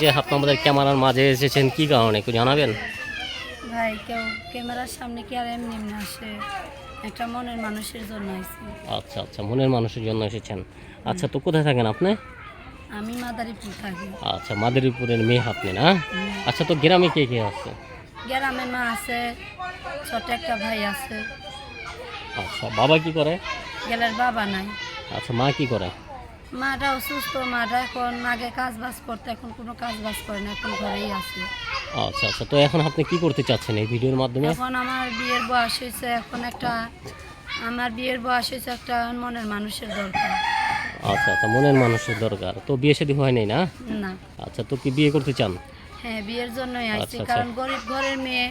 যে আপনি আমাদের ক্যামেরার মাঝে এসেছেন কি কারণে একটু জানাবেন? ভাই কেউ ক্যামেরার সামনে কি আর এমনি এমনি আসে? একটা মনের মানুষের জন্য আচ্ছা আচ্ছা মনের মানুষের জন্য এসেছেন। আচ্ছা তো কোথায় থাকেন আপনি? আমি মাদারীপুর থাকি। আচ্ছা মাদারীপুরের মেয়ে আপনি না? আচ্ছা তো গ্রামে কে কে আছে? গ্রামে মা আছে ছোট একটা ভাই আছে। আচ্ছা বাবা কি করে? গেলের বাবা নাই। আচ্ছা মা কি করে? মাটা অসুস্থ মাটা এখন আগে কাজ বাজ করতে এখন কোনো কাজ বাজ করে না এখন ঘরেই আছে। আচ্ছা আচ্ছা তো এখন আপনি কি করতে চাচ্ছেন এই ভিডিওর মাধ্যমে? এখন আমার বিয়ের বয়স হয়েছে এখন একটা আমার বিয়ের বয়স হয়েছে একটা মনের মানুষের দরকার। আচ্ছা আচ্ছা মনের মানুষের দরকার। তো বিয়ে শাদী হয় নাই না? না। আচ্ছা তো কি বিয়ে করতে চান? হ্যাঁ বিয়ের জন্যই আইছি আচ্ছা, আচ্ছা। কারণ গরিব ঘরের মেয়ে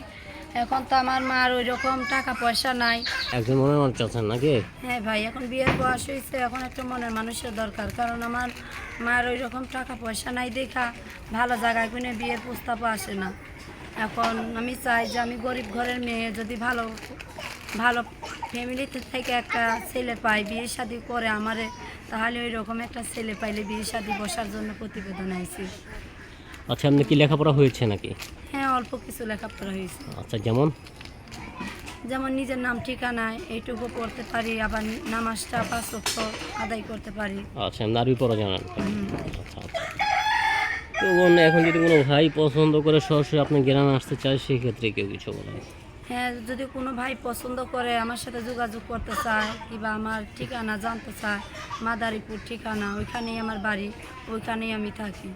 এখন তো আমার মার ওই রকম টাকা পয়সা নাই। একজন মনের মানুষ চাচ্ছেন নাকি? হ্যাঁ ভাই এখন বিয়ের বয়স হয়েছে এখন একটা মনের মানুষের দরকার। কারণ আমার মার ওই রকম টাকা পয়সা নাই দেখা ভালো জায়গায় কিনে বিয়ের প্রস্তাবও আসে না। এখন আমি চাই যে আমি গরিব ঘরের মেয়ে যদি ভালো ভালো ফ্যামিলিতে থেকে একটা ছেলে পাই বিয়ে শাদি করে আমারে তাহলে ওই রকম একটা ছেলে পাইলে বিয়ে শাদি বসার জন্য প্রতিবেদন আইছি। আচ্ছা আপনি কি লেখাপড়া হয়েছে নাকি? অল্প কিছু লেখাপড়া হয়েছে। আচ্ছা যেমন? যেমন নিজের নাম ঠিকানা এইটুকু পড়তে পারি আবার নামাজটা পাঁচ ওয়াক্ত আদায় করতে পারি। আচ্ছা নারী পড়া জানান। আচ্ছা আচ্ছা। তো বোন এখন যদি কোনো ভাই পছন্দ করে সরাসরি আপনি গ্রামে আসতে চায় সেক্ষেত্রে কেউ কিছু বলে? হ্যাঁ যদি কোনো ভাই পছন্দ করে আমার সাথে যোগাযোগ করতে চায় কিংবা আমার ঠিকানা জানতে চায় মাদারীপুর ঠিকানা ওইখানেই আমার বাড়ি ওইখানেই আমি থাকি।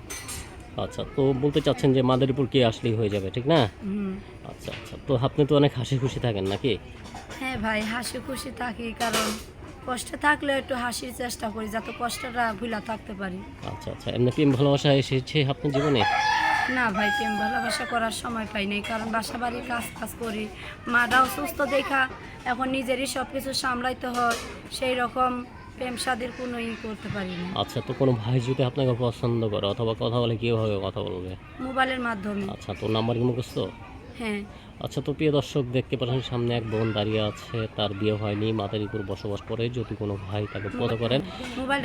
আচ্ছা তো বলতে চাচ্ছেন যে মাদারীপুর কে আসলেই হয়ে যাবে ঠিক না? আচ্ছা আচ্ছা তো আপনি তো অনেক হাসি খুশি থাকেন নাকি? হ্যাঁ ভাই হাসি খুশি থাকি কারণ কষ্টে থাকলে একটু হাসির চেষ্টা করি যাতে কষ্টটা ভুলা থাকতে পারি। আচ্ছা আচ্ছা এমনি প্রেম ভালোবাসা এসেছে আপনার জীবনে? না ভাই প্রেম ভালোবাসা করার সময় পাই নাই কারণ বাসা বাড়ির কাজ কাজ করি। মাটাও সুস্থ দেখা এখন নিজেরই সব কিছু সামলাইতে হয় সেই রকম প্রেম সাদের কোনো ই করতে পারি না। আচ্ছা তো কোনো ভাই যদি আপনাকে পছন্দ করে অথবা কথা বলে কীভাবে কথা বলবে? মোবাইলের মাধ্যমে। আচ্ছা তো নাম্বার কি মুখস্থ? হ্যাঁ। আচ্ছা তো প্রিয় দর্শক দেখতে পাচ্ছেন সামনে এক বোন দাঁড়িয়ে আছে তার বিয়ে হয়নি মাদারীপুর বসবাস করে। যদি কোনো ভাই তাকে পদ করেন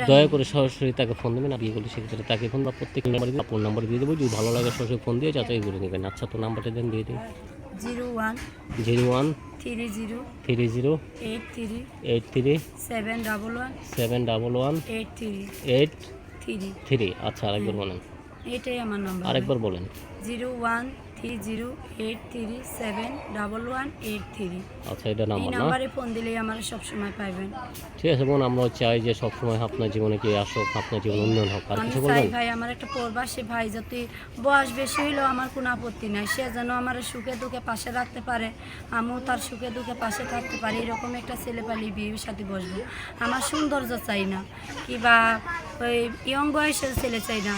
দয়া করে সরাসরি তাকে ফোন দেবেন বিয়ে করলে সেক্ষেত্রে তাকে ফোন বা প্রত্যেক নাম্বার দিয়ে আপনার নাম্বার দিয়ে দেবো। যদি ভালো লাগে সরাসরি ফোন দিয়ে যাচাই করে নেবেন। আচ্ছা তো নাম্বারটা দেন দিয়ে দিন। Zero one zero one three zero three zero eight three eight three seven double one seven double one eight three eight three three আচ্ছা আরেকবার বলেন। এইটাই আমার নাম্বার আরেকবার বলেন। Zero one three zero eight three seven double one eight three. আচ্ছা এটা number না? নাম্বারে ফোন দিলেই আমার সবসময় পাইবেন। ঠিক আছে বোন আমরা চাই যে সবসময় আপনার জীবনে কে আসুক আপনার জীবন উন্নয়ন হোক আর আমি কিছু চাই বলবেন? ভাই আমার একটা প্রবাসী ভাই যদি বয়স বেশি হইলেও আমার কোনো আপত্তি নাই। সে যেন আমার সুখে দুঃখে পাশে রাখতে পারে আমিও তার সুখে দুঃখে পাশে থাকতে পারি এরকম একটা ছেলে পালি বিয়ের সাথে বসবো। আমার সৌন্দর্য চাই না কিবা ওই ইয়ং বয়সের ছেলে চাই না।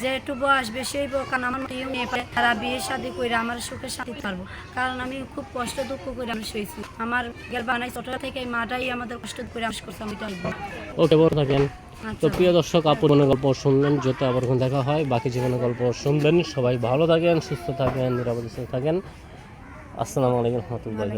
যে একটু বয়স বেশি হইব কারণ আমার ইয়ং মেয়ে পারে, তারা বিয়ে শাদি করে আমার সুখে শান্তি পারব। কারণ আমি খুব কষ্ট দুঃখ করে আমি শুয়েছি আমার গেল বানাই ছোট থেকে মাটাই আমাদের কষ্ট করে আস করছে আমি ওকে বড় থাকেন। তো আচ্ছা প্রিয় দর্শক আপনের গল্প শুনলেন যত আবার কোনো দেখা হয় বাকি জীবনের গল্প শুনবেন। সবাই ভালো থাকেন সুস্থ থাকেন নিরাপদে থাকেন। আসসালামু আলাইকুম রহমতুল্লাহি